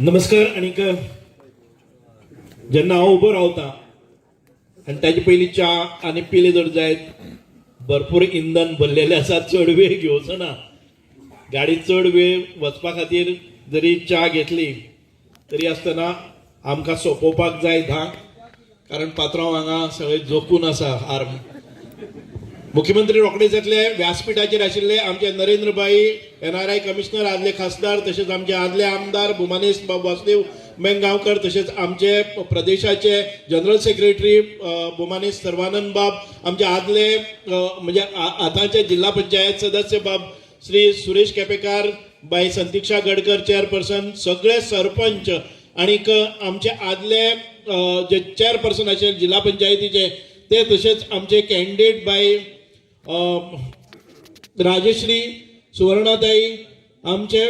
नमस्कार आणि जेन्ना हांव उबो रावता आनी ताजे पयलीं च्या आनी पिले जड जायत भरपूर इंधन भरलेले आसा चड वेळ घेवचो ना. गाडी चड वेळ वचपा खातीर जरी च्या घेतली तरी आसतना आमकां सोंपोवपाक जाय धांक कारण पात्रांव हांगा सगळे जोपून आसा आर्म मुख्यमंत्री रोखडेच्यातले व्यासपीठाचेर आशिल्ले आमचे Narendrabhai N R I commissioner आदले खासदार तशेंच आमचे आदले आमदार भुमानेश बाब वासुदेव मेंगांवकर तशेंच आमचे प्रदेशाचे जनरल सेक्रेटरी भुमानेश सर्वानंद बाब आमचे आदले म्हणजे आतांचे जिल्हा पंचायत सदस्य बाब श्री सुरेश केपेकार बाई संतिक्षा गडकर चेअरपर्सन सगळे सरपंच आणीक आमचे आदले जे चेअरपर्सन आशिल्ले जिल्हा पंचायतीचे ते तशेंच आमचे कॅन्डिडेट बाय राजश्री सुवर्णाताई आमचे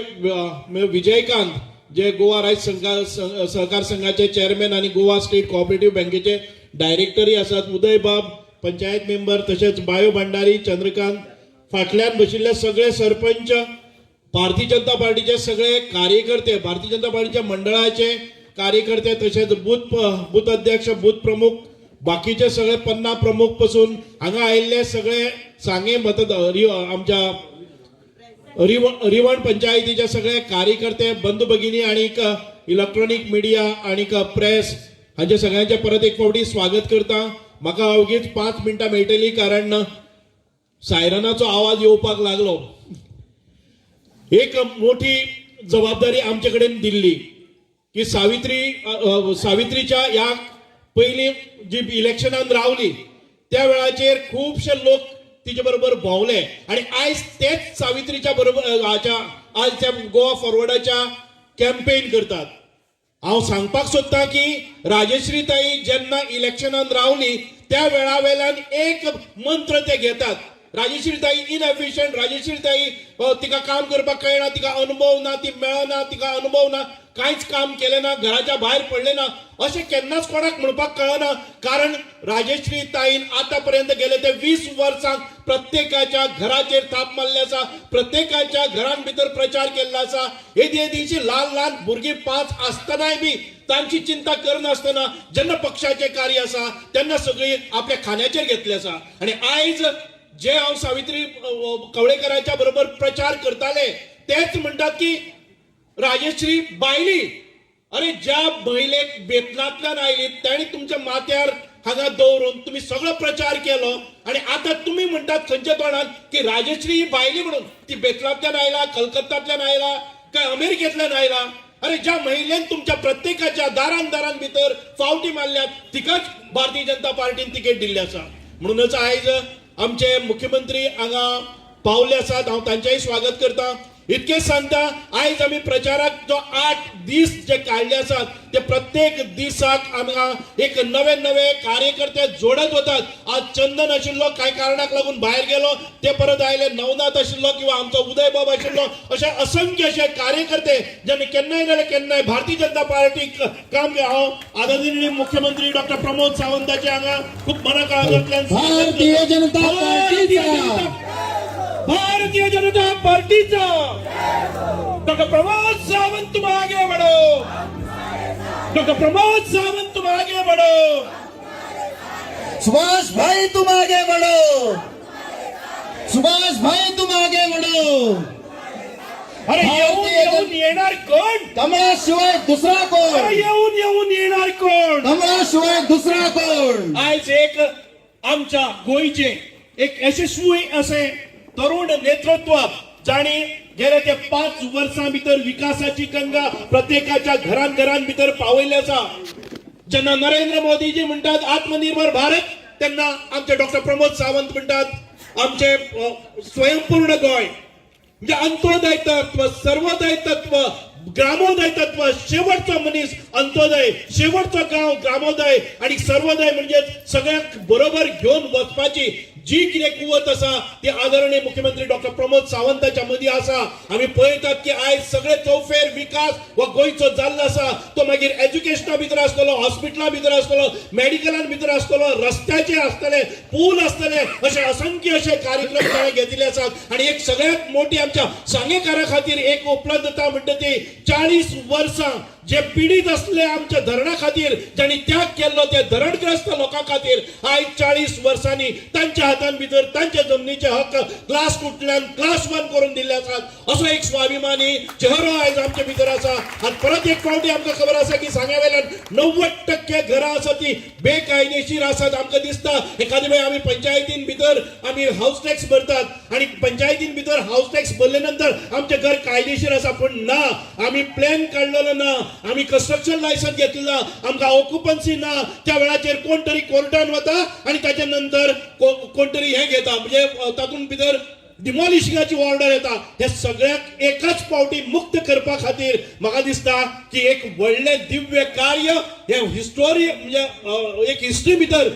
विजयकांत जे गोवा राज्य संघा सहकार संघाचे चेअरमॅन आणि गोवा स्टेट कॉपरेटिव्ह बँकेचे डायरेक्टरी आसात उदय बाब पंचायत मेंबर तशेंच बायो भंडारी चंद्रकांत फाटल्यान बशिल्ले सगळे सरपंच भारतीय जनता पार्टीचे सगळे कार्यकर्ते भारतीय जनता पार्टीच्या मंडळाचे कार्यकर्ते तसेच बूथ बूथ अध्यक्ष बूथ प्रमुख बाकीचे सगळे पन्ना प्रमुखपासून हांगा आयिल्ले सगळे सांगे मतदार आमच्या रिव- रिवण पंचायतीचे सगळे कार्यकर्ते बंधू भगिनी आणि इलेक्ट्रॉनिक मिडिया आणि प्रेस हांचे सगळ्यांचे परत एक फावटी स्वागत करता. म्हाका अवघीच पांच मिनटां मेळटली कारण सायरनाचो आवाज येवपाक लागलो. एक मोठी जबाबदारी आमचे कडेन दिल्ली की सावित्री सावित्रीच्या ह्या पहिली जी इलेक्शनान रावली त्या वेळाचेर खुबशे लोक तिचे बरोबर भोवले आणि आयज तेच सावित्रीच्या बरोबर हाच्या आज त्या गोवा फॉरवर्डाच्या कॅम्पेन करतात. हांव सांगपाक सोदतां की राजश्रीताई जेन्ना इलेक्शनान रावली त्या वेळा वेल्यान एक मंत्र ते घेतात. राजश्रीताई इनएफिशियंट राजश्री ताई तिका काम करपाक कळना तिका अनुभव ना ती मेळना तिका अनुभव ना. कांयच काम केलें ना घराच्या भायर पडले ना अशें केन्नाच कोणाक म्हणपाक कळना. कारण राजश्री ताईन आतापर्यंत गेले ते वीस वर्सांक प्रत्येकाच्या घराचेर थाप मारले आसा प्रत्येकाच्या घरां भितर प्रचार केल्लो आसा येदी येदीची ल्हान ल्हान भुरगीं पांच आसतनाय बी तांची चिंता करनासतना जेन्ना पक्षाचे कार्य आसा तेन्ना सगळीं आपल्या खांद्याचेर घेतले आसा आनी आयज जे हांव सावित्री कवळेकरांच्या बरोबर प्रचार करताले तेच म्हणटात की राजश्री बायली. अरे ज्या महिलेक बेतनांतल्यान आयली ताणी तुमच्या माथ्यार हांगा दवरून तुम्ही सगळो प्रचार केलो आणि आता तुम्ही म्हणटात खंयच्या तोंडान की राजश्री ही बायली म्हणून ती बेतलांतल्यान आयला कलकत्तांतल्यान आयला काय अमेरिकेंतल्यान आयला अरे ज्या महिलेन तुमच्या प्रत्येकाच्या दारान दारान भितर फावटी मारल्यात तिकाच भारतीय जनता पार्टीन तिकेट दिल्ली आसा म्हणूनच आयज आमचे मुख्यमंत्री हांगा पावले आसात हांव तांचेय स्वागत करता. इतकेच सांगता आयज आमी प्रचाराक जो आठ दीस जे काढले आसात ते प्रत्येक दिसाक आमकां एक नवे नवे कार्यकर्ते जोडत वतात आज चंदन आशिल्लो कांय कारणाक लागून भायर गेलो ते परत आयले नवनाथ आशिल्लो किंवा आमचो उदय बाब आशिल्लो अशे असंख्य अशे कार्यकर्ते ज्यांनी केन्नाय नाल्यार केन्नाय भारतीय जनता पार्टीक काम हांव आदरणीय मुख्यमंत्री डॉक्टर प्रमोद सावंताचे हांगा खूप मनाकाळांतल्यान भारतीय जनता जनता- भारतीय जनता पार्टीचा. डॉक्टर प्रमोद सावंत तुम आगे बढ़ो डॉक्टर प्रमोद सावंत तुम आगे बढ़ो सुभाष भाई तुम आगे बढ़ो सुभाष भाई तुम आगे बढ़ो अरे येऊन येऊन येणार कोण? कमळाशिवाय दुसरा अरे कोण येऊन येऊन येणार कोण? कमळाशिवाय दुसरा कोण? आयज एक आमच्या गोयचे एक यशस्वी असे तरुण नेतृत्व जाणी गेले ते पाच वर्सां भितर विकासाची गंगा प्रत्येकाच्या घरान घरान भितर पावयली आसा जेन्ना नरेंद्र मोदीजी म्हणटात आत्मनिर्भर भारत तेन्ना आमचे डॉक्टर प्रमोद सावंत म्हणटात आमचे स्वयंपूर्ण गोंय. म्हणजे अंत्योदय तत्व सर्वोदय तत्व ग्रामोदय तत्व शेवटचा मनीस अंत्योदय शेवटचं गाव ग्रामोदय. आणि सर्वोदय म्हणजे सगळ्यात बरोबर घेऊन वचपाची जी कितें कुवत आसा ती आदरणीय मुख्यमंत्री डॉक्टर प्रमोद सावंताच्या मदीं आसा आमी पळयतात की आयज सगळे चौफेर विकास व गोंयचो जाल्लो आसा तो मागीर एज्युकेशना भितर आसतलो हॉस्पिटला भितर आसतलो मेडिकलान भितर आसतलो रस्त्याचे आसतले पूल आसतले असे असंख्य अशे कार्यक्रम ताणें घेतिल्ले आसात आणि एक सगळ्यात मोठी आमच्या सांगेकारा खातीर एक उपलब्धता म्हणटा ती चाळीस वर्सां जे पीडित असले आमच्या धरणा खातीर ज्यांनी त्याग केल्लो त्या धरणग्रस्त लोकां खातीर आयज चाळीस वर्सांनी तांच्या हातान भितर तांच्या जमनीचे हक्क क्लास टूतल्यान क्लास वन करून दिल्ले आसात असो एक स्वाभिमानी चेहरो आयज आमच्या भितर आसा आनी परत एक फावटी आमकां खबर आसा की सांग्या वयल्यान णव्वद टक्के घरां आसा ती बेकायदेशीर आसात आमकां दिसता. एखादे वेळ आमी पंचायतीन भितर आमी हाऊस टॅक्स भरतात. आनी पंचायतीन भितर हाऊस टॅक्स भरले नंतर आमचे घर कायदेशीर आसा पण ना आमी प्लॅन काडलेलो ना. आमी कन्स्ट्रक्शन लायसन्स घेतलेला आमकां ऑक्युपन्सी ना त्या वेळाचेर कोण तरी कोर्टान वता आणि त्याच्या नंतर कोण तरी हे घेता म्हणजे तातूंत भितर डिमॉलिशिंगाची ऑर्डर येता. हे सगळ्याक एकाच पावटी मुक्त करपा खातीर म्हाका दिसता की एक व्हडलें दिव्य कार्य हे हिस्टोरी म्हणजे एक हिस्ट्री भितर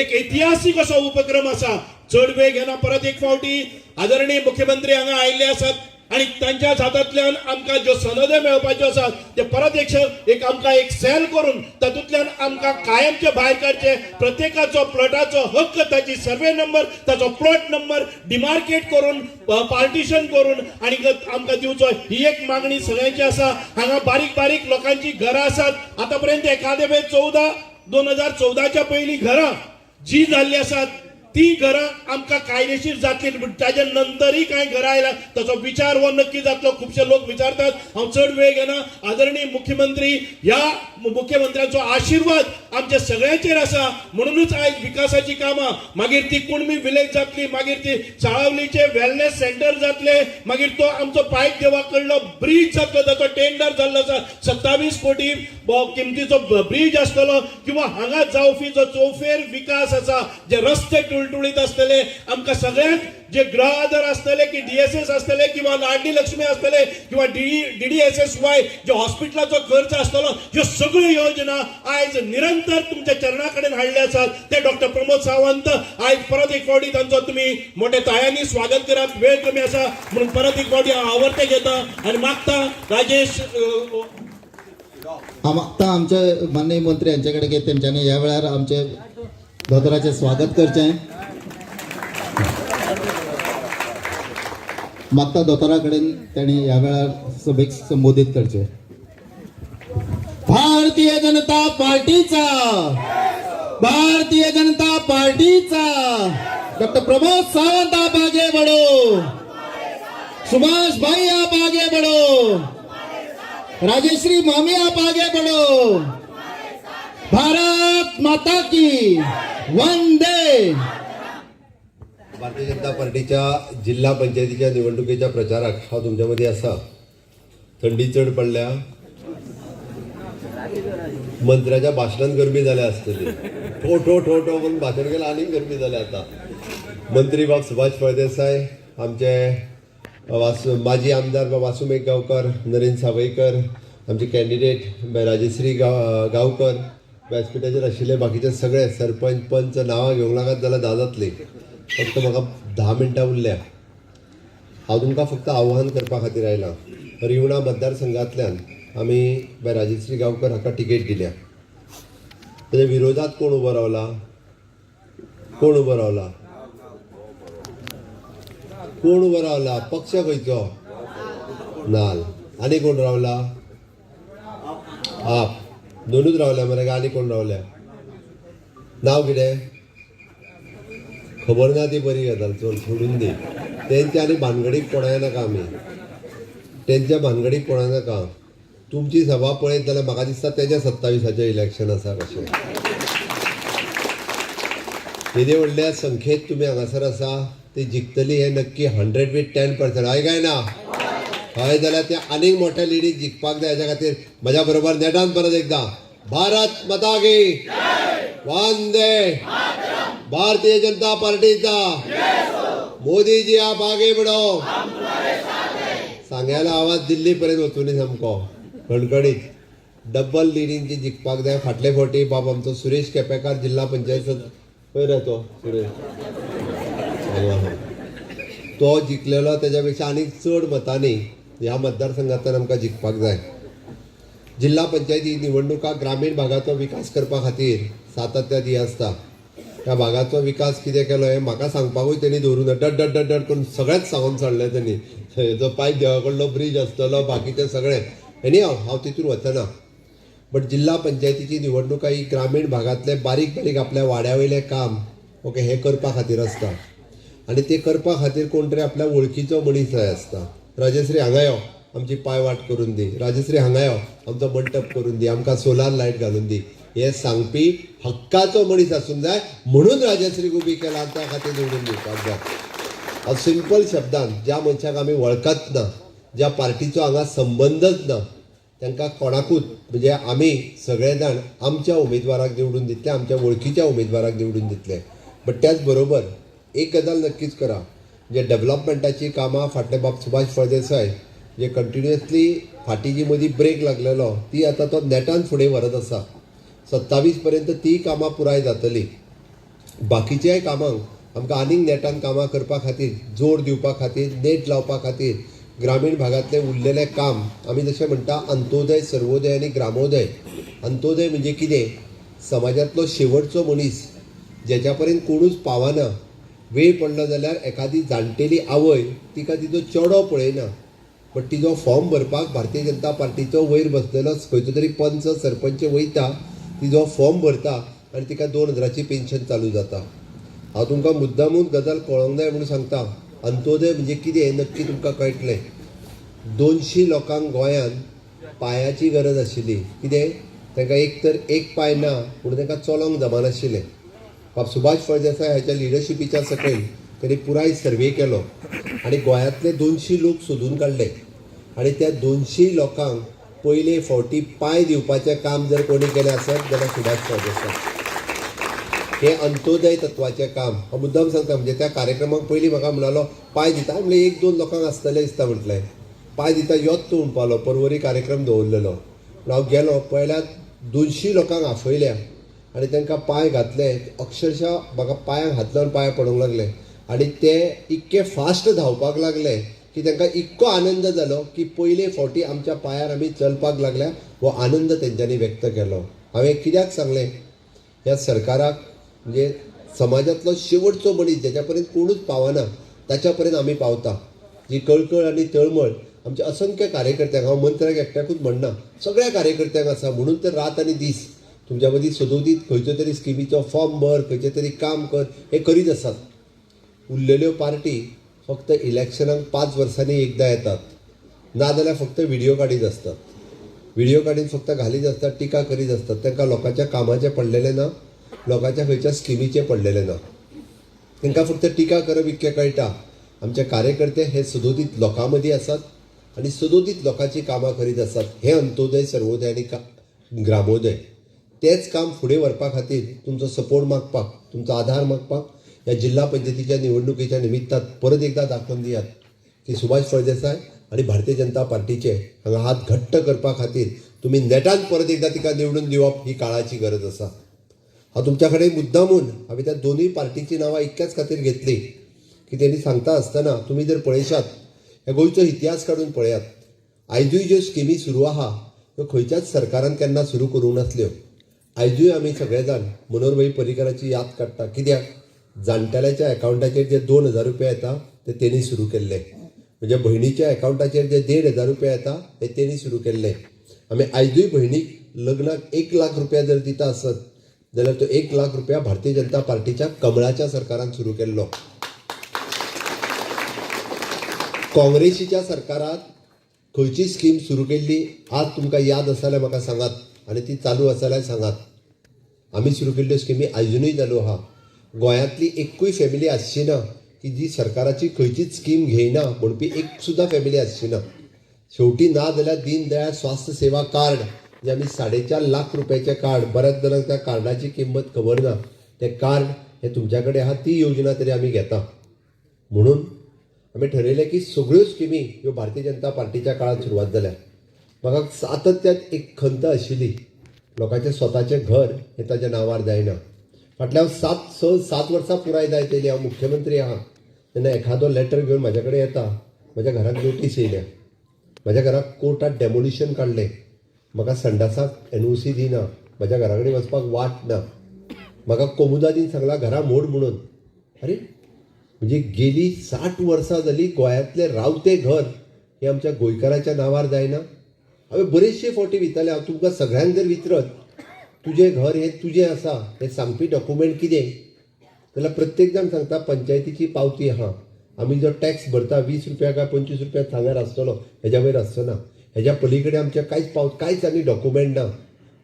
एक इतिहासीक असो उपक्रम असा. चड वेळ घेना परत एक फावटी आदरणीय मुख्यमंत्री हांगा आयिल्ले आसात. आणि तांच्याच हातांतल्यान आमकां ज्यो सनदी मेळपाच्यो आसात ते परत एक एक आमकां एक सेल करून तातूंतल्यान आमकां कायमचे भायर काडचे प्रत्येकाचो प्लॉटाचो हक्क ताची सर्वे नंबर ताचो प्लॉट नंबर डिमार्केट करून पार्टिशन करून आणि आमकां दिवचो ही एक मागणी सगळ्यांची आसा. हांगा बारीक बारीक लोकांची घरां आसात. आतापर्यंत एखादे वेळ चौदा दोन हजार चौदाच्या पयलीं घरां जी जाल्ली आसात ती घरां आमकां कायदेशीर जातली पूण नंतरय नंतरही कांय घरां आयल्या ताचो विचार हो नक्की जातलो. खुबशे लोक विचारतात. हांव चड वेळ घेना. आदरणीय मुख्यमंत्री ह्या मुख्यमंत्र्यांचो आशिर्वाद आमच्या सगळ्यांचेर आसा. म्हणूनच आयज विकासाची कामां मागीर ती कुणबी विलेज जातली मागीर ती चाळवलीचे वेलनेस सेंटर जातले मागीर तो आमचो पायक देवा कडलो ब्रिज जातलो ताचो टेंडर जाल्लो आसा. सत्तावीस कोटी किमतीचो ब्रिज आसतलो किंवा हांगा जावपी जो चौफेर विकास आसा जे रस्ते टुळटुळीत आसतले आमकां सगळ्यांक जे ग्रह आधार आसतले की डीएसएस आसतले किंवा लाडली लक्ष्मी आसतले किंवा D D S S Y जे हॉस्पिटलाचो खर्च आसतलो ह्यो सगळ्यो योजना आयज निरंतर तुमच्या चरणा कडेन हाडले आसात ते डॉक्टर प्रमोद सावंत आयज परत एक फावटी तांचो तुमी मोठ्या तायांनी स्वागत करात. वेळ कमी आसा म्हणून परत एक फावटी हांव आवडते घेता. आनी मागता राजेश हांव मागता आमचे माननीय मंत्री यांच्याकडे घेत. त्यांच्यानी या वेळार आमचे दोतोराचे स्वागत करचे. मागता दोतोरा कडेन त्यांनी या वेळार सभेक संबोधित करचे. भारतीय जनता पार्टीचा भारतीय जनता पार्टीचा डॉक्टर प्रमोद सावंत आप आगे बढ़ो सुभाष भाई आप आगे बढ़ो राजेश्री मामी आप आगे बढ़ो भारत माता की। वंदे भारतीय जनता पार्टीच्या जिल्हा पंचायतीच्या निवडणुकीच्या प्रचाराक हांव तुमच्या मदीं आसा थंडी चड पडल्या. मंत्र्याच्या भाशणान गरमी जाल्या आसतली ठो ठो ठो ठो म्हणून भाशण केलं आनीक गरमी जाल्या आता. मंत्री बाब सुभाष फळदेसाय आमचे वासू माजी आमदार बाब वासुमेक गांवकर नरेंद्र सावयकर आमचे कॅन्डिडेट राजश्री गाव गांवकर व्यासपीठाचेर आशिल्ले बाकीचे सगळे सरपंच पंच नांवां घेवंक लागत जाल्यार धा जातली फक्त म्हाका धा मिनटां उरल्या. हांव तुमकां फक्त आव्हान करपा खातीर आयलां रिवणा मतदारसंघांतल्यान आमी बाय राजश्री गांवकर हाका टिकेट दिल्या. तेच्या विरोधात कोण उबो रावला? कोण उबो रावला? कोण उबो रावला? पक्ष खंयचो? नाल. आनी कोण रावला? आप. दोनूच रावल्या मरे गाली आनी कोण रावल्या? नाव कितें खबर ना ती बरी गजाल चल सोडून दी. तेंच्या आनी भानगडीक पळय नाका आमी तेंच्या भानगडीक पळय नाका तुमची सभा पळयत जाल्यार म्हाका दिसता तेज्या सत्तावीसाचें इलेक्शन आसा कशें येदे व्हडल्या संख्येत तुमी हांगासर आसा ती जिखतली हें नक्की हंड्रेड वीथ टेन पर्संट हय काय ना? हय जाल्यार ते आनीक मोठ्या लिडीक जिखपाक जाय हेच्या खातीर. म्हज्या बरोबर नेटान परत एकदां. भारत माता की वंदे भारतीय जनता पार्टीचा मोदी जी आप आगे बढ़ो. सांगायला आवाज दिल्ली पर्यंत वचूनी सामको. खणखणीत. डबल लिडींची जिखपाक जाय फाटले फावटी बाब आमचो सुरेश केपेकार जिल्हा पंचायत खंय रे तो सुरेश. तो जिखलेलो त्याच्या पेक्षा आनीक चड मतांनी ह्या मतदारसंघांतल्यान आमकां जिखपाक जाय. जिल्हा पंचायती निवडणुका ग्रामीण भागाचो विकास करपा खातीर सातत्यात ही आसता. त्या भागाचो विकास कितें केलो हें म्हाका सांगपाकूय तेणी धरून डड डड डड डड करून सगळेंच सांगून सोडलें तेणी. हेजो पायप देवा कडलो ब्रीज आसतलो बाकीचें सगळें. एनी हांव हांव तितून वचना. बट जिल्हा पंचायतीची निवडणुका ही ग्रामीण भागांतले बारीक बारीक आपल्या वाड्या वयलें काम ओके हें करपा खातीर आसता. आनी ते करपा खातीर कोण तरी आपल्या वळखीचो मनीस जाय आसता. राजश्री हांगा यो आमची पायवाट करून दी. राजश्री हांगा यो आमचो मंडप करून दी. आमकां सोलार लायट घालून दी. हे सांगपी हक्काचो मनीस आसूंक जाय म्हणून राजश्रीक उबी केला त्या खातीर निवडून दिवपाक जाय. हांव सिंपल शब्दान ज्या मनशाक आमी वळखत ना ज्या पार्टीचो हांगा संबंदच ना तांकां कोणाकूच म्हणजे आमी सगळे जाण आमच्या उमेदवाराक निवडून दितले आमच्या वळखीच्या उमेदवाराक निवडून दितले. बट त्याच बरोबर एक गजाल नक्कीच करा. जे डेव्हलपमेंटाची कामां फाटले बाब सुभाष फळदेसाय जे कंटिन्युअसली फाटीं जी मदीं ब्रेक लागलेलो ती आतां तो नेटान फुडें व्हरत आसा सत्तावीस पर्यंत ती कामां पुराय जातली. बाकीच्याय कामांक आमकां आनीक नेटान कामां करपा खातीर जोर दिवपा खातीर नेट लावपा खातीर ग्रामीण भागांतलें उरलेलें काम आमी जशें म्हणटा अंत्योदय सर्वोदय आनी ग्रामोदय. अंत्योदय म्हणजे कितें? समाजांतलो शेवटचो मनीस जेच्या पर्यंत कोणूच पावना वेळ पडलो जाल्यार एखादी जाणटेली आवय तिका तिचो चेडो पळयना. बट तिचो फॉर्म भरपाक भारतीय जनता पार्टीचो वयर बसलेलो खंयचो तरी पंच सरपंच वयता तिचो फॉर्म भरता आनी तिका दोन हजाराची पेन्शन चालू जाता. हांव तुमकां मुद्दामून गजाल कळोंक जाय म्हणून सांगता. अंत्योदय म्हणजे कितें हें नक्की तुमकां कळटलें. दोनशीं लोकांक गोंयांत पांयाची गरज आशिल्ली. कितें? तांकां एक तर एक पांय ना पूण तांकां चलोंक जमानाशिल्लें. बाब सुभाष फळदेसाय हाच्या लिडरशिपीच्या सकयल ताणी पुराय सर्वे केलो. आनी गोंयांतले दोनशीं लोक सोदून काडले आनी त्या दोनशी लोकांक पयले फावटी पांय दिवपाचें काम जर कोणी केलें आसत जाल्यार सुभाष फळदेसाय हे अंत्योदय तत्वाचें काम. हांव मुद्दाम सांगता म्हणजे त्या कार्यक्रमाक पयलीं म्हाका म्हणालो पांय दिता. म्हणलें एक दोन लोकांक आसतलें दिसता म्हटलें. पांय दिता योच तूं म्हणपालो परवरी कार्यक्रम दवरलेलो. हांव गेलो पयल्यार दोनशीं लोकांक आफयल्या. आनी तांकां पांय घातले अक्षरशा म्हाका पांयांक हात लावन पांय पडूंक लागले. आनी ते इतके फास्ट धांवपाक लागले की तांकां इतको आनंद जालो की पयले फावटी आमच्या पांयार आमी चलपाक लागल्या हो आनंद तेंच्यांनी व्यक्त केलो. हांवें कित्याक सांगलें? ह्या सरकाराक म्हणजे समाजांतलो शेवटचो मनीस जेच्या पर्यंत कोणूच पावना ताच्या पर्यंत आमी पावता. जी कळकळ आनी तळमळ आमच्या असंख्य कार्यकर्त्यांक हांव मंत्र्याक एकट्याकूच म्हणना सगळ्या कार्यकर्त्यांक आसा म्हणून तर रात आनी दीस तुमच्या मदीं सदोदीत खंयच्यो तरी स्किमीचो फॉर्म भर खंयचें तरी काम कर हे करीत आसात उरलेल्यो पार्टी फक्त इलेक्शनाक पांच वर्सांनी एकदां येतात. नाजाल्यार फक्त व्हिडियो काडीत आसतात व्हिडियो काडीत फक्त घालीत आसतात टिका करीत आसतात तांकां लोकांच्या कामाचें पडलेलें ना लोकांच्या खंयच्या स्किमीचें पडलेलें ना. तांकां फक्त टिका करप इतकें कळटा. आमचे कार्यकर्ते हे सदोदीत लोकां मदीं आसात आनी सदोदीत लोकांची कामां करीत आसात हे अंत्योदय सर्वोदय आनी का ग्रामोदय. तेंच काम फुडें व्हरपा खातीर तुमचो सपोर्ट मागपाक तुमचो आधार मागपाक ह्या जिल्हा पंचायतीच्या निवडणुकीच्या निमित्तात परत एकदां दाखोवन दियात की सुभाष फळदेसाय आनी भारतीय जनता पार्टीचे हांगा हात घट्ट करपा खातीर तुमी नेटान परत एकदां तिका निवडून दिवप ही काळाची गरज आसा हांव तुमच्या कडेन मुद्दामून हांवें त्या दोनूय पार्टीची नांवां इतक्याच खातीर घेतली की तेणी सांगता आसतना तुमी जर पळयशात ह्या गोंयचो इतिहास काडून पळयात. आयजूय ज्यो स्किमी सुरू आहा त्यो खंयच्याच सरकारान केन्ना सुरू करूंक नासल्यो. आयजूय आमी सगळे जाण मनोहरभाई पर्रीकराची याद काडटा कित्याक जाणटेल्याच्या एकावंटाचेर जे दोन हजार रुपया येता ते तेणी सुरू केल्ले. म्हणजे भयणीच्या एकावंटाचेर जे देड हजार रुपया येता ते तेणी सुरू केल्ले. आमी आयजूय भयणीक लग्नाक एक लाख रुपया जर दिता आसत जाल्यार तो एक लाख रुपया भारतीय जनता पार्टीच्या कमळाच्या सरकारान सुरू केल्लो. काँग्रेसीच्या सरकारात खंयची स्कीम सुरू केल्ली आज तुमकां याद आसा जाल्यार म्हाका सांगात. आनी ती चालू आसा जाल्यार सांगात. आमी सुरू केल्ल्यो स्किमी आजुनूय चालू आहा गोंयांतली एकूय फॅमिली आसची ना की जी सरकाराची खंयचीच स्कीम घेयना म्हणपी एक सुद्दां फॅमिली आसची ना. शेवटी ना जाल्यार दीन दयाळ स्वास्थ्य सेवा कार्ड जे आमी साडे चार लाख रुपयाचें कार्ड बऱ्याच जाणांक त्या कार्डाची किंमत खबर ना तें कार्ड हें तुमच्या कडेन आहा ती योजना तरी आमी घेता. म्हणून आमी ठरयलें की सगळ्यो स्किमी ह्यो भारतीय जनता पार्टीच्या काळांत सुरवात जाल्या म्हाका सातत्यात एक खंत आशिल्ली लोकांचें स्वताचें घर हें ताच्या नांवार जायना फाटल्या सात स सात वर्सां पुराय जायत येयली हांव मुख्यमंत्री आहा तेन्ना एखादो लॅटर घेवन म्हाजे कडेन येता. म्हज्या घराक नोटीस येयल्या म्हज्या घराक कोर्टात डेमोलिशन काडलें म्हाका संडासाक एन ओ सी दिना. म्हज्या घरा कडेन वचपाक वाट ना. म्हाका कोमुदादीन सांगला घरा मोड म्हणून. अरे म्हणजे गेली साठ वर्सां जाली गोंयांतलें रावतें घर हें आमच्या गोंयकाराच्या नांवार जायना हांवें बरेचशे फावटी विचारले हांव तुमकां सगळ्यांक जर विचरत तुजें घर हें तुजें आसा हें सांगपी डॉक्युमेंट कितें जाल्यार प्रत्येक जाण सांगता पंचायतीची पावती आहा आमी जो टॅक्स भरता वीस रुपया काय पंचवीस रुपया सांगार आसतलो हेज्या वयर आसचो ना. हेज्या पलीकडे आमच्या कांयच पाव कांयच आनी डॉक्युमेंट ना.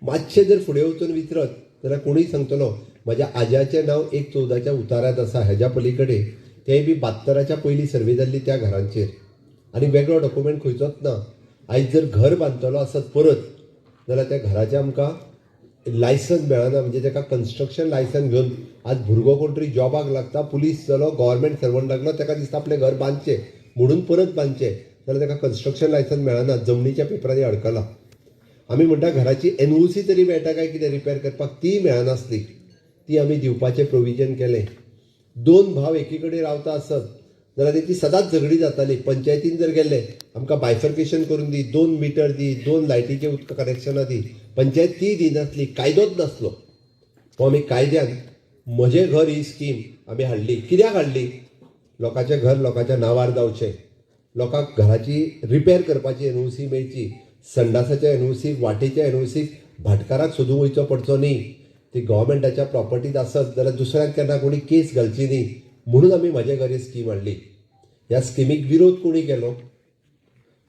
मातशें जर फुडें वचून विचरत जाल्यार कोणूय सांगतलो म्हज्या आज्याचें नांव एक चवदाच्या उतारांत आसा हेज्या पलीकडे. तेंय बी बात्तराच्या पयलीं सर्वे जाल्ली त्या घरांचेर. आनी वेगळो डॉक्युमेंट खंयचोच ना. आयज जर घर बांदतलो आसत परत जाल्यार त्या घराचें आमकां लायसन्स मेळना म्हणजे ताका कन्स्ट्रक्शन लायसन्स घेवन आज भुरगो कोण तरी जॉबाक लागता पुलीस जालो गव्हर्मेंट सर्वंट लागलो ताका दिसता आपलें घर बांदचें म्हणून परत बांदचें जाल्यार ताका कन्स्ट्रक्शन लायसन्स मेळना जमनीच्या पेपरांनी अडकला. आमी म्हणटा घराची एन ओ सी तरी मेळटा काय कितें रिपेर करपाक? ती मेळनासली. ती आमी दिवपाचें प्रोविजन केलें. दोन भाव एकी कडेन रावता आसत जाल्यार तेची सदांच झगडी जाताली. पंचायतीन जर गेल्ले आमकां बायफर्केशन करून दी दोन मिटर दी दोन लायटीचे उदक कनेक्शनां दी पंचायत ती दिनासली कायदोच नासलो. हो आमी कायद्यान म्हजें घर ही स्कीम आमी हाडली. कित्याक हाडली? लोकांचें घर लोकांच्या नांवार जावचें. लोकांक घराची रिपेर करपाची एन ओ सी मेळची. संडासाच्या एन ओ सी वाटेच्या एन ओ सी भाटकाराक सोदूं वयचो पडचो न्ही. ती गव्हर्मेंटाच्या प्रॉपर्टीत आसत जाल्यार दुसऱ्यांक केन्ना कोणी केस घालची न्ही. म्हणून आमी माझ्या घरी स्कीम हाडली ह्या स्किमीक विरोध कोणी केलो?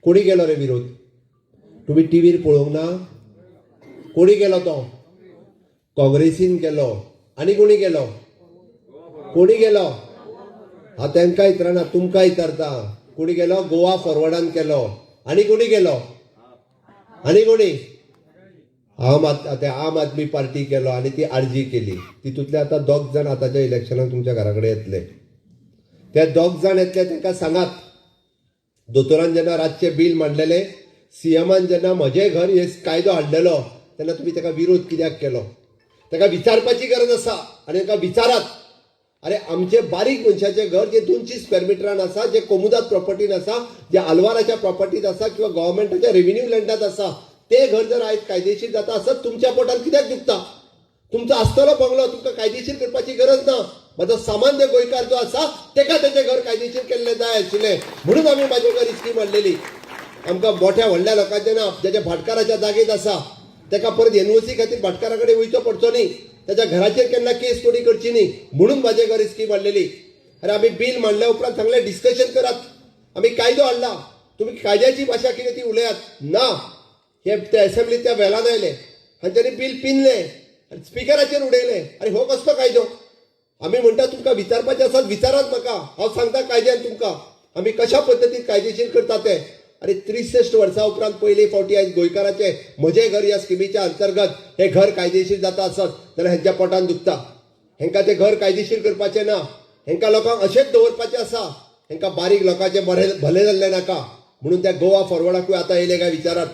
कोणी केलो रे विरोध? तुमी टीव्हीर पळोवंक ना. कोणी केलो तो? काँग्रेसीन केलो. आनी कोणी केलो? कोणी केलो? हांव तांकां विचारना तुमकां इतरता. कोणी केलो? गोवा फॉरवर्डान केलो. आनी कोणी केलो? आनी कोणी? आम आद ते आम आदमी पार्टी केलो आनी ती आरजी केली. तितूंतले आतां दोग जाण आतांच्या इलेक्शनाक तुमच्या घरा कडेन येतले. ते दोग जाण येतले तांकां सांगात. दोतोरान जेन्ना रातचें बील मांडलेलें सीएमान जेन्ना म्हजें घर हे कायदो हाडलेलो तेन्ना तुमी ताका विरोध कित्याक केलो? ताका विचारपाची गरज आसा आनी ताका विचारात अरे आमचे बारीक मनशाचें घर जे दोनशे स्क्वेअर मिटरान आसा जे कोमुदात प्रॉपर्टीन आसा जे आलवाराच्या प्रॉपर्टीत आसा किंवा गव्हर्मेंटाच्या रेव्हेन्यू लँडात आसा ते घर जर आयज कायदेशीर जाता आसत तुमच्या पोटात कित्याक दुखता? तुमचो आसतलो बंगलो तुमकां कायदेशीर करपाची गरज ना. म्हजो सामान्य गोंयकार जो आसा तेका तेचें घर कायदेशीर केल्लें जाय आशिल्लें. म्हणून आमी म्हाजे घर स्कीम हाडलेली आमकां मोठ्या व्हडल्या लोकांचें ना जेच्या भाटकाराच्या जागेत आसा तेका परत एनओसी खातीर भाटकारा कडेन वयचो पडचो न्ही. त्याच्या घराचेर केन्ना केस कोणी करची न्ही. म्हणून म्हाजे घर स्कीम हाडलेली अरे आमी बिल मांडल्या उपरांत सांगले डिस्कशन करात. आमी कायदो हाडला तुमी कायद्याची भाशा कितें ती उलयात. ना. हे ते असेंब्लीत त्या वेलान आयले आनी त्यांनी बील पिनलें आनी स्पिकराचेर उडयलें. आनी हो कसलो कायदो? आमी म्हणटा तुमकां विचारपाचें आसा विचारात म्हाका हांव सांगता कायद्यान तुमकां. आमी कशा पद्दतीन कायदेशीर करता ते? आनी त्रिसश्ट वर्सां उपरांत पयले फावटी आयज गोंयकाराचे. म्हजें घर ह्या स्किमीच्या अंतर्गत हे घर कायदेशीर जाता आसत. जाल्यार हेंच्या पोटान दुखता. हेंकां तें घर कायदेशीर करपाचें ना. हेंकां लोकांक अशेंच दवरपाचें आसा. हेंकां बारीक लोकांचें बरें भलें जाल्लें नाका. म्हणून त्या गोवा फॉरवर्डाकूय आतां येयले काय विचारात?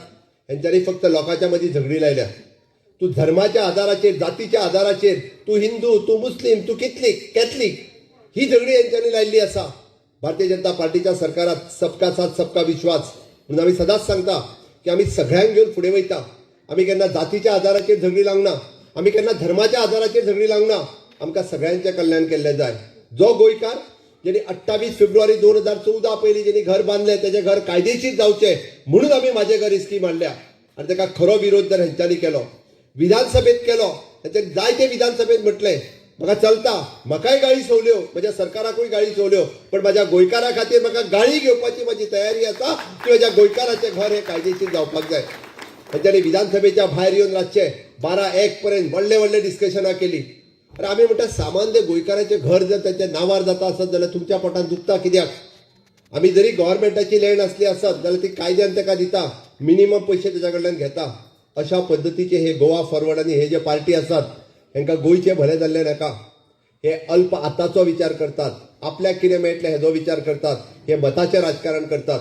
हेंच्यांनी फक्त लोकांच्या मदीं झगडी लायल्या. तूं धर्माच्या आदाराचेर जातीच्या आदाराचेर तूं हिंदू तूं मुस्लीम तूं कितलीक कॅथलीक ही झगडी हेंच्यांनी लायिल्ली आसा भारतीय जनता पार्टीच्या सरकारात सबका साथ सबका विश्वास. म्हणून आमी सदांच सांगता की आमी सगळ्यांक घेवन फुडें वयता आमी केन्ना जातीच्या आदाराचेर झगडी लावना. आम्ही आमी केन्ना धर्माच्या आदाराचेर झगडी लावना. आमकां सगळ्यांचें कल्याण केल्लें जाय. जो गोंयकार ज्यांनी अठ्ठावीस फेब्रुवारी दोन हजार चौदा पयलीं ज्यांनी घर बांदलें तेजें घर कायदेशीर जावचें म्हणून आमी माझे घर स्कीम हाडल्या आनी ताका खरो विरोध जर हेंच्यांनी केलो. विधानसभेत केलो. तेंच्यांनी जायते विधानसभेत म्हटलें म्हाका चलता. म्हाकाय गाळी सोवल्यो हो. म्हज्या सरकाराकूय गाळी सोवल्यो हो. पण म्हज्या गोंयकारा खातीर म्हाका गाळी घेवपाची म्हजी तयारी आसा की म्हज्या गोंयकाराचें घर हें कायदेशीर जावपाक जाय. तेंच्यांनी विधानसभेच्या भायर येवन रातचे बारा एक पर्यंत व्हडले व्हडले डिस्कशनां केली. तर आमी म्हणटा सामान्य गोंयकाराचें घर जर तेच्या नांवार जाता आसत जाल्यार तुमच्या पोटान दुखता कित्याक आमी जरी गव्हर्मेंटाची लँड असली आसत जाल्यार ती कायद्यान ताका दिता मिनिमम पयशे तेच्या कडल्यान घेता अशा पद्दतीचे हे गोवा फॉरवर्ड आनी हे जे पार्टी आसात हांकां गोंयचें भलें जाल्लें नाका. हे अल्प आतांचो विचार करतात आपल्याक कितें मेळटलें हेजो विचार करतात हे मताचे राजकारण करतात.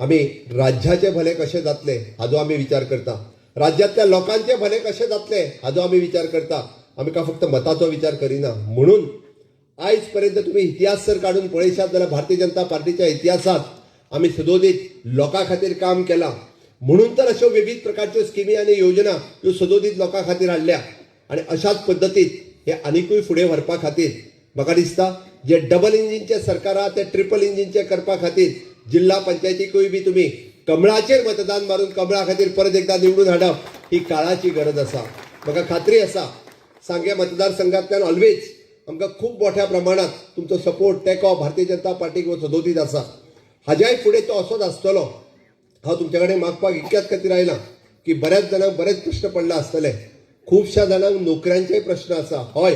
आम्ही राज्याचे भले कशें जातले हाजो आम्ही विचार करता. राज्यातल्या लोकांचे भले कशें जातले हाजो आम्ही विचार करता. आम्ही का फक्त मताचो विचार करिना? म्हणून आयज पर्यंत तुम्ही इतिहास जर काढून पळयशात जाल्यार भारतीय जनता पार्टीच्या इतिहासात आम्ही सदोदीत लोकां खातीर काम केलां. म्हणून तर अश्यो विविध प्रकारच्यो स्किमी आनी योजना ह्यो सदोदीत लोकां खातीर हाडल्या आनी अशाच पद्दतीत हे आनिकूय फुडें व्हरपा खातीर म्हाका दिसता जे डबल इंजिनचे सरकार आहा ते ट्रिपल इंजिनचे करपा खातीर जिल्हा पंचायतीकूय बी तुम्ही कमळाचेर मतदान मारून कमळा खातीर परत एकदा निवडून हाडप ही काळाची गरज आसा म्हाका खात्री आसा सांगे मतदारसंघातल्यान ऑलवेज आमकां खूब मोठ्या प्रमाणात तुमचो सपोर्ट तेको भारतीय जनता पार्टीक हो सदोतीत आसा. हाज्याय फुडें तो असोच आसतलो हांव तुमचे कडेन मागपाक इतक्याच खातीर आयलां की बऱ्याच जाणांक बरेच प्रश्न पडला आसतले खुबश्या जाणांक नोकऱ्यांचेय प्रश्न आसा. हय.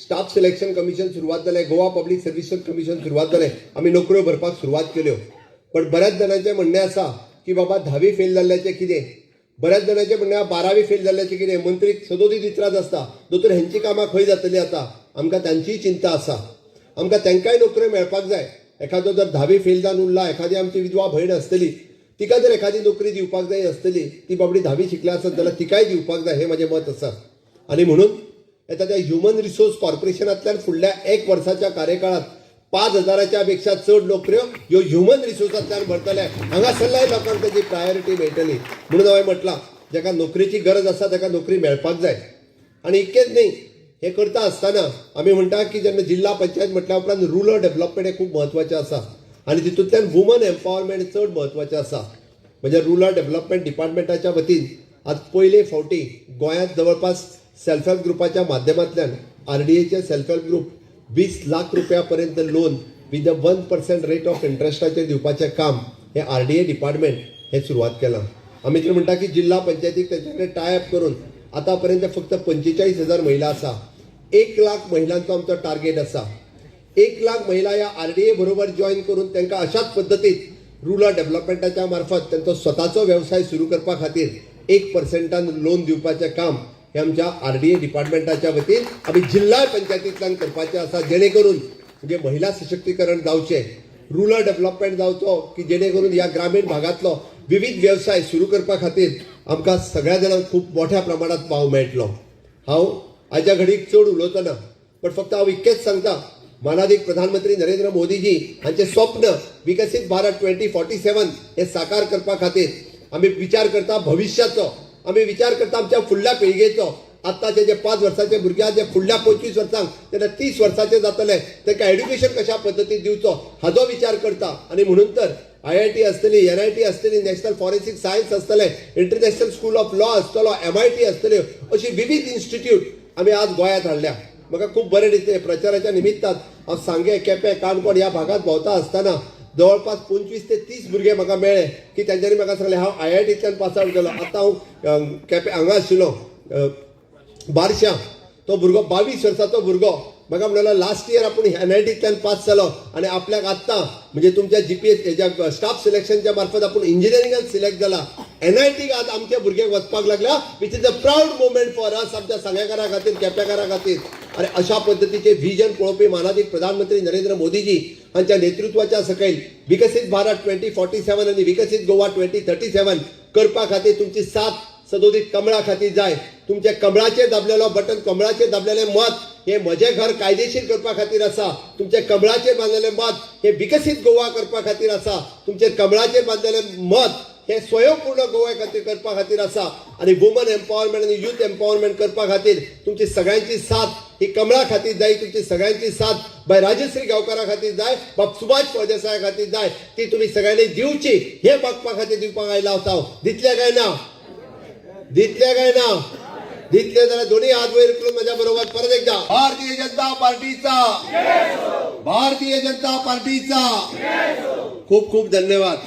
स्टाफ सिलेक्शन कमिशन सुरवात जालें गोवा पब्लीक सर्विसेस कमिशन सुरवात जालें आमी नोकऱ्यो भरपाक सुरवात केल्यो. पण बऱ्याच जाणांचें म्हणणें आसा की बाबा धावी फेल जाल्ल्याचें कितें? बऱ्याच जणांचे म्हणणे बारावी फेल जाल्ल्याचें कितें मंत्री सदोदीत इतराज आसता दोतोर हेंची कामां खंय जातलीं आतां. आमकां तांचीय चिंता आसा आमकां तांकांय नोकऱ्यो मेळपाक जाय. एखादो जर धावी फेल जावन उरला एखादी आमची विधवा भयण आसतली तिका जर एखादी नोकरी दिवपाक जाय आसतली ती बाबडी धावी शिकल्या आसत जाल्यार तिकाय दिवपाक जाय हें म्हजें मत आसा आनी म्हणून येता त्या ह्युमन रिसोर्स कॉर्पोरेशनांतल्यान फुडल्या एक वर्साच्या कार्यकाळांत पांच हजाराच्या पेक्षा चड नोकऱ्यो ह्यो ह्युमन रिसोर्सांतल्यान भरतले हांगासरल्याय लोकांक तेजी प्रायोरिटी मेळटली म्हणून हांवें म्हटलां जाका नोकरेची गरज आसा ताका नोकरी मेळपाक जाय. आनी इतकेंच न्ही हे करता आसतना आमी म्हणटा की जेन्ना जिल्हा पंचायत म्हटल्या उपरांत रुरल डेव्हलपमेंट हे खूब म्हत्वाचें आसा आनी तितूंतल्यान वुमन एम्पावरमेंट चड म्हत्वाचें आसा म्हणजे रुरल डेव्हलपमेंट डिपार्टमेंटाच्या वतीन आज पयले फावटी गोंयांत जवळपास सेल्फ हेल्प ग्रुपाच्या माध्यमांतल्यान आर डी एचे सेल्फ हेल्प ग्रूप वीस लाख रुपया पर्यंत loan with the one percent rate of इंट्रस्टाचेर दिवपाचें काम हे आर डी ए डिपार्टमेंट हे सुरवात केलां. आमी कितें म्हणटा की जिल्हा पंचायतीक तेचे कडेन टाय अप करून आतां पर्यंत फक्त पंचेचाळीस हजार महिला आसा एक लाख महिलांचो आमचो टार्गेट आसा एक लाख महिला या आर डी ए बरोबर जॉईन करून तांकां अशाच पद्दतीत रुरल डेव्हलपमेंटाच्या मार्फत तांचो स्वताचो वेवसाय सुरू करपा खातीर एक पर्सेंटान लोन दिवपाचें काम हे आमच्या आर डी ए डिपार्टमेंटाच्या वतीन आमी जिल्हा पंचायतींतल्यान करपाचें आसा जेणे करून म्हणजे महिला सशक्तीकरण जावचें रुरल डेव्हलपमेंट जावचो की जेणे करून ह्या ग्रामीण भागातलो विविध व्यवसाय सुरू करपा खातीर आमकां सगळ्या जाणांक खूब मोठ्या प्रमाणात पाव मेळटलो. हांव आयच्या घडीक चड उलयतना पण फक्त हांव इतकेंच सांगता मानाधीक प्रधानमंत्री नरेंद्र मोदीजी हांचे स्वप्न विकसीत भारत ट्वेंटी फोर्टी सेवन हे साकार करपा खातीर आमी विचार करता भविश्याचो आमी विचार करता आमच्या फुडल्या पिळगेचो. आत्ताचे जे पांच वर्साचे भुरगे जे फुडल्या पंचवीस वर्सांक तेन्ना तीस वर्साचे जातले. तेका एड्युकेशन कशा पद्दतीन दिवचो हाजो विचार करता. आनी म्हणून तर आय आय टी आसतली एन आय टी आसतली नॅशनल फॉरेन्सिक सायन्स आसतले इंटरनॅशनल स्कूल ऑफ लॉ आसतलो एम आय टी आसतल्यो अशी विविध इन्स्टिट्यूट आमी आज गोंयांत हाडल्या म्हाका खूब बरें दिसलें प्रचाराच्या निमित्तान हांव सांगे केपें काणकोण ह्या भागांत भोंवता आसतना जवळपास पंचवीस ते तीस भुरगे म्हाका मेळ्ळे की तेंच्यांनी म्हाका सांगलें हांव आय आय टींतल्यान पास आवट केलो. आतां हांव केपें हांगा आशिल्लो अं, तो भुरगो बावीस वर्साचो भुरगो. म्हाका म्हणलो लास्ट इयर आपूण एन आय टींतल्यान पास जालो आनी आपल्याक आत्तां म्हणजे तुमच्या जी पी एस हेच्या स्टाफ सिलेक्शनच्या मार्फत आपूण इंजिनियरिंगान सिलेक्ट जाला. एन आय टीक आज आमच्या भुरग्यांक वचपाक लागल्या. Which is a proud movement for us आमच्या सांगेकारा खातीर केप्याकारा खातीर. आनी अशा पद्दतीचे व्हिजन पळोवपी मानाधीक प्रधानमंत्री नरेंद्र मोदीजी हांच्या नेतृत्वाच्या सकयल विकसीत भारत ट्वेंटी फोर्टी सेवन आनी विकसीत गोवा ट्वेंटी थर्टी सेवन करपा खातीर तुमची साथ सदोदीत कमळा खातीर जाय. तुमच्या कमळाचेर दाबलेलो बटन कमळाचेर दाबलेलें मत हे म्हजें घर कायदेशीर करपा खातीर आसा तुमच्या कमळाचेर बांदलेलें मत हे विकसीत गोवा करपा खातीर आसा तुमचे कमळाचेर बांदलेलें मत हे स्वयंपूर्ण गोवा खातीर करपा खातीर आसा आनी वुमन एम्पावरमेंट आनी यूथ एम्पावरमेंट करपा खातीर तुमची सगळ्यांची साथ ही कमळा खातीर जाय तुमची सगळ्यांची साथ. बाय राजश्री गांवकारा खातीर जाय बाब सुभाष फळदेसाया खातीर जाय ती तुमी सगळ्यांनी दिवची हे मागपा खातीर दिवपाक आयला हांव हो. दितले काय ना? दितले काय ना? दितले जाल्यार दोन्ही हात वयर करून माझ्या बरोबर परत एकदा. भारतीय जनता पार्टीचा. भारतीय जनता पार्टीचा. खूप खूप धन्यवाद.